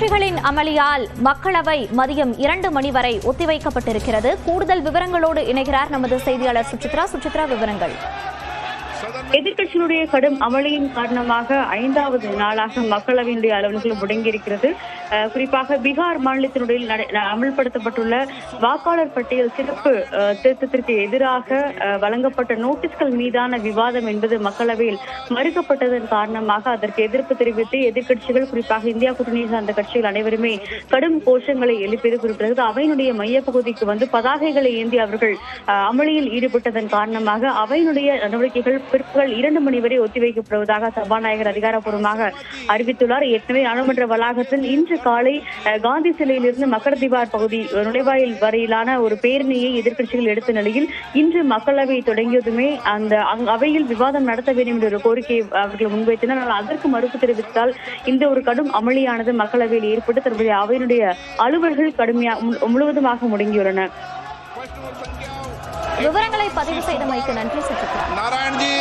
அமளியால் மக்களவை மதியம் இரண்டு மணி வரை ஒத்திவைக்கப்பட்டிருக்கிறது. கூடுதல் விவரங்களோடு இணைகிறார் நமது செய்தியாளர் சுசித்ரா. சுசித்ரா விவரங்கள். எதிர்கட்சியினுடைய கடும் அமளியின் காரணமாக ஐந்தாவது நாளாக மக்களவையினுடைய அலுவல்கள் முடங்கியிருக்கிறது. குறிப்பாக பீகார் மாநிலத்தினுடைய அமல்படுத்தப்பட்டுள்ள வாக்காளர் பட்டியல் சிறப்பு திருத்தத்திற்கு எதிராக வழங்கப்பட்ட நோட்டீஸ்கள் மீதான விவாதம் என்பது மக்களவையில் மறுக்கப்பட்டதன் காரணமாக அதற்கு எதிர்ப்பு தெரிவித்து எதிர்க்கட்சிகள் குறிப்பாக இந்தியா கூட்டணியை சார்ந்த கட்சிகள் அனைவருமே கடும் கோஷங்களை எழுப்பியது குறிப்பிட்டது அவையினுடைய மையப்பகுதிக்கு வந்து பதாகைகளை ஏந்தி அவர்கள் அஹ், அமளியில் ஈடுபட்டதன் காரணமாக அவையினுடைய நடவடிக்கைகள் பிற்பகல் இரண்டு மணி வரை ஒத்திவைக்கப்படுவதாக சபாநாயகர் அதிகாரப்பூர்வமாக அறிவித்துள்ளார். ஏற்கனவே நாடாளுமன்ற வளாகத்தில் இன்று காலை காந்தி சிலையிலிருந்து மக்கள் திவார் பகுதி நுழைவாயில் வரையிலான ஒரு பேரணியை எதிர்க்கட்சிகள் எடுத்த நிலையில் இன்று மக்களவை தொடங்கியதுமே அந்த அங்- அவையில் விவாதம் நடத்த வேண்டும் என்ற ஒரு கோரிக்கையை அவர்கள் முன்வைத்தனர். ஆனால் அதற்கு மறுப்பு தெரிவித்தால் இந்த ஒரு கடும் அமளியானது மக்களவையில் ஏற்பட்டு தற்போதைய அவையினுடைய அலுவல்கள் கடுமையா மு- முழுவதுமாக முடங்கியுள்ளன. விவரங்களை பதிவு செய்தமைக்கு நன்றி சுற்றுலா நாராயண்ஜி